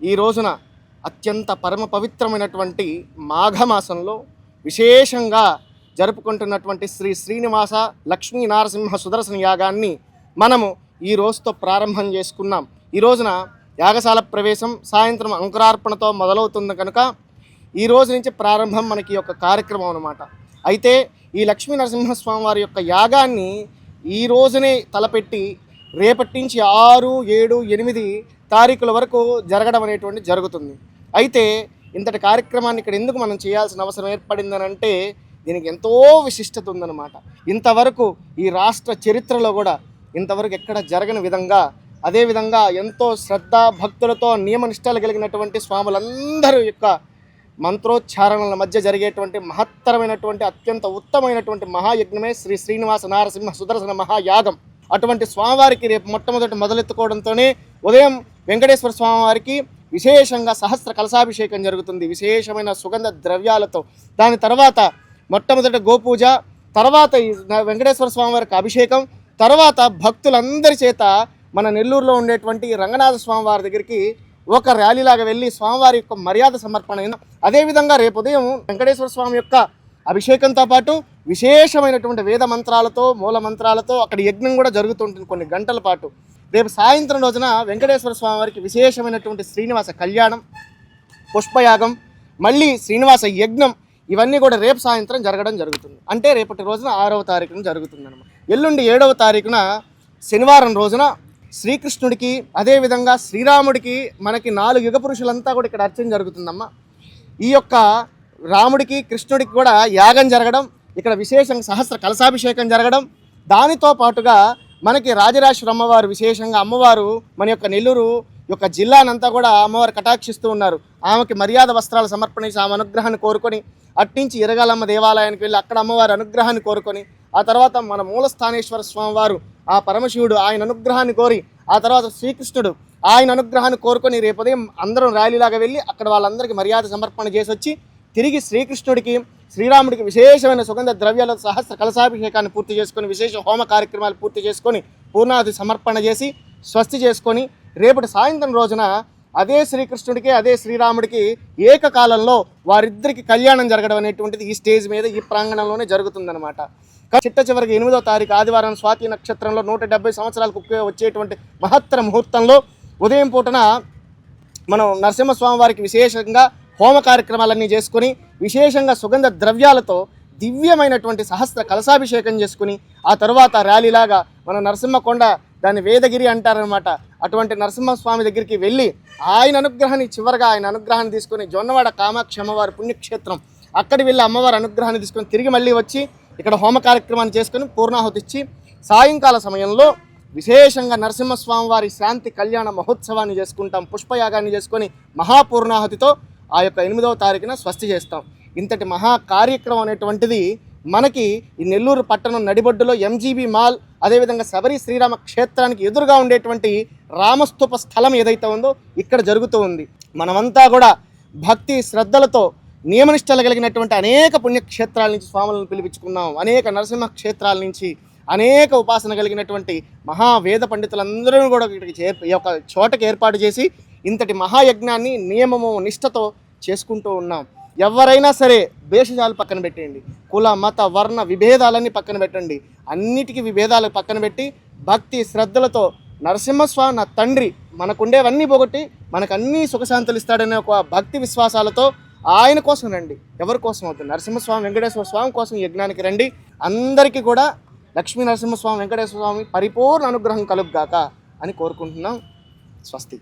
ఈ రోజున అత్యంత పరమ పవిత్రమైనటువంటి మాఘమాసంలో విశేషంగా జరుపుకుంటున్నటువంటి శ్రీ శ్రీనివాస లక్ష్మీ నారసింహ సుదర్శన యాగాన్ని మనము ఈ రోజుతో ప్రారంభం చేసుకున్నాం. ఈ రోజున యాగశాల ప్రవేశం సాయంత్రం అంకురార్పణతో మొదలవుతుంది కనుక ఈ రోజు నుంచి ప్రారంభం మనకి యొక్క కార్యక్రమం అనమాట అయితే ఈ లక్ష్మీ నరసింహస్వామి వారి యొక్క యాగాన్ని ఈ రోజునే తలపెట్టి రేపటి నుంచి ఆరు ఏడు ఎనిమిది తారీఖుల వరకు జరగడం అనేటువంటి జరుగుతుంది. అయితే ఇంతటి కార్యక్రమాన్ని ఇక్కడ ఎందుకు మనం చేయాల్సిన అవసరం ఏర్పడిందని అంటే దీనికి ఎంతో విశిష్టత ఉందన్నమాట. ఇంతవరకు ఈ రాష్ట్ర చరిత్రలో కూడా ఇంతవరకు ఎక్కడ జరగని విధంగా అదేవిధంగా ఎంతో శ్రద్ధ భక్తులతో నియమనిష్టలు కలిగినటువంటి స్వాములందరూ యొక్క మంత్రోచ్చారణల మధ్య జరిగేటువంటి మహత్తరమైనటువంటి అత్యంత ఉత్తమైనటువంటి మహాయజ్ఞమే శ్రీ శ్రీనివాస నారసింహ సుదర్శన మహాయాగం. అటువంటి స్వామివారికి రేపు మొట్టమొదటి మొదలెత్తుకోవడంతోనే ఉదయం వెంకటేశ్వర స్వామివారికి విశేషంగా సహస్ర కలశాభిషేకం జరుగుతుంది. విశేషమైన సుగంధ ద్రవ్యాలతో దాని తర్వాత మొట్టమొదటి గోపూజ తర్వాత ఈ వెంకటేశ్వర స్వామివారికి అభిషేకం తర్వాత భక్తులందరి చేత మన నెల్లూరులో ఉండేటువంటి రంగనాథ స్వామి వారి దగ్గరికి ఒక ర్యాలీలాగా వెళ్ళి స్వామివారి యొక్క మర్యాద సమర్పణ అయిన అదేవిధంగా రేపు ఉదయం వెంకటేశ్వర స్వామి యొక్క అభిషేకంతో పాటు విశేషమైనటువంటి వేద మంత్రాలతో మూల మంత్రాలతో అక్కడ యజ్ఞం కూడా జరుగుతుంటుంది కొన్ని గంటల పాటు. రేపు సాయంత్రం రోజున వెంకటేశ్వర స్వామి వారికి విశేషమైనటువంటి శ్రీనివాస కళ్యాణం పుష్పయాగం మళ్ళీ శ్రీనివాస యజ్ఞం ఇవన్నీ కూడా రేపు సాయంత్రం జరగడం జరుగుతుంది. అంటే రేపటి రోజున ఆరవ తారీఖున జరుగుతుంది అనమాట ఎల్లుండి ఏడవ తారీఖున శనివారం రోజున శ్రీకృష్ణుడికి అదేవిధంగా శ్రీరాముడికి మనకి నాలుగు యుగ పురుషులంతా కూడా ఇక్కడ అర్చన జరుగుతుందమ్మా. ఈ యొక్క రాముడికి కృష్ణుడికి కూడా యాగం జరగడం ఇక్కడ విశేషంగా సహస్ర కలశాభిషేకం జరగడం దానితో పాటుగా మనకి రాజరాజేశ్వర అమ్మవారు విశేషంగా అమ్మవారు మన యొక్క నెల్లూరు యొక్క జిల్లానంతా కూడా అమ్మవారు కటాక్షిస్తూ ఉన్నారు. ఆమెకి మర్యాద వస్త్రాలు సమర్పణ ఆమె అనుగ్రహాన్ని కోరుకొని అట్టించి ఇరగాలమ్మ దేవాలయానికి వెళ్ళి అక్కడ అమ్మవారి అనుగ్రహాన్ని కోరుకొని ఆ తర్వాత మన మూలస్థానేశ్వర స్వామివారు ఆ పరమశివుడు ఆయన అనుగ్రహాన్ని కోరి ఆ తర్వాత శ్రీకృష్ణుడు ఆయన అనుగ్రహాన్ని కోరుకొని రేపు ఉదయం అందరం ర్యాలీలాగా వెళ్ళి అక్కడ వాళ్ళందరికీ మర్యాద సమర్పణ చేసి వచ్చి తిరిగి శ్రీకృష్ణుడికి శ్రీరాముడికి విశేషమైన సుగంధ ద్రవ్యాల సహస్ర కలశాభిషేకాన్ని పూర్తి చేసుకొని విశేష హోమ కార్యక్రమాలు పూర్తి చేసుకొని పూర్ణాది సమర్పణ చేసి స్వస్తి చేసుకొని రేపటి సాయంత్రం రోజున అదే శ్రీకృష్ణుడికి అదే శ్రీరాముడికి ఏకకాలంలో వారిద్దరికి కళ్యాణం జరగడం అనేటువంటిది ఈ స్టేజ్ మీద ఈ ప్రాంగణంలోనే జరుగుతుందన్నమాట. చిట్ట చివరికి ఎనిమిదో తారీఖు ఆదివారం స్వాతి నక్షత్రంలో నూట డెబ్బై సంవత్సరాలకు వచ్చేటువంటి మహత్తర ముహూర్తంలో ఉదయం పూటన మనం నరసింహస్వామి వారికి విశేషంగా హోమ కార్యక్రమాలన్నీ చేసుకొని విశేషంగా సుగంధ ద్రవ్యాలతో దివ్యమైనటువంటి సహస్ర కలశాభిషేకం చేసుకుని ఆ తర్వాత ర్యాలీలాగా మన నరసింహకొండ దాన్ని వేదగిరి అంటారనమాట అటువంటి నరసింహస్వామి దగ్గరికి వెళ్ళి ఆయన అనుగ్రహాన్ని చివరగా ఆయన అనుగ్రహాన్ని తీసుకొని జొన్నవాడ కామాక్షి అమ్మవారి పుణ్యక్షేత్రం అక్కడి వెళ్ళి అమ్మవారి అనుగ్రహాన్ని తీసుకొని తిరిగి మళ్ళీ వచ్చి ఇక్కడ హోమ కార్యక్రమాన్ని చేసుకొని పూర్ణాహుతి ఇచ్చి సాయంకాల సమయంలో విశేషంగా నరసింహస్వామి వారి శాంతి కళ్యాణ మహోత్సవాన్ని చేసుకుంటాం పుష్పయాగాన్ని చేసుకొని మహాపూర్ణాహుతితో ఆ యొక్క ఎనిమిదవ తారీఖున స్వస్తి చేస్తాం. ఇంతటి మహా కార్యక్రమం అనేటువంటిది మనకి ఈ నెల్లూరు పట్టణం నడిబొడ్డులో ఎంజీబీ మాల్ అదేవిధంగా శబరి శ్రీరామ క్షేత్రానికి ఎదురుగా ఉండేటువంటి రామస్తూప స్థలం ఏదైతే ఉందో ఇక్కడ జరుగుతూ ఉంది. మనమంతా కూడా భక్తి శ్రద్ధలతో నియమనిష్టలు కలిగినటువంటి అనేక పుణ్యక్షేత్రాల నుంచి స్వాములను పిలిపించుకున్నాం. అనేక నరసింహ క్షేత్రాల నుంచి అనేక ఉపాసన కలిగినటువంటి మహావేద పండితులందరూ కూడా ఇక్కడికి చేర్ ఈ యొక్క చోటకి ఏర్పాటు చేసి ఇంతటి మహాయజ్ఞాన్ని నియమము నిష్టతో చేసుకుంటూ ఉన్నాం. ఎవరైనా సరే భేషజాలు పక్కన పెట్టండి కుల మత వర్ణ విభేదాలన్నీ పక్కన పెట్టండి. అన్నిటికీ విభేదాలు పక్కన పెట్టి భక్తి శ్రద్ధలతో నరసింహస్వామి నా తండ్రి మనకుండేవన్నీ పోగొట్టి మనకు అన్నీ సుఖశాంతులు ఇస్తాడనే ఒక భక్తి విశ్వాసాలతో ఆయన కోసం రండి. ఎవరి కోసం అవుతుంది? నరసింహస్వామి వెంకటేశ్వర స్వామి కోసం ఈ యజ్ఞానికి రండి. అందరికీ కూడా లక్ష్మీ నరసింహస్వామి వెంకటేశ్వర స్వామి పరిపూర్ణ అనుగ్రహం కలుగుగాక అని కోరుకుంటున్నాం. స్వస్తి.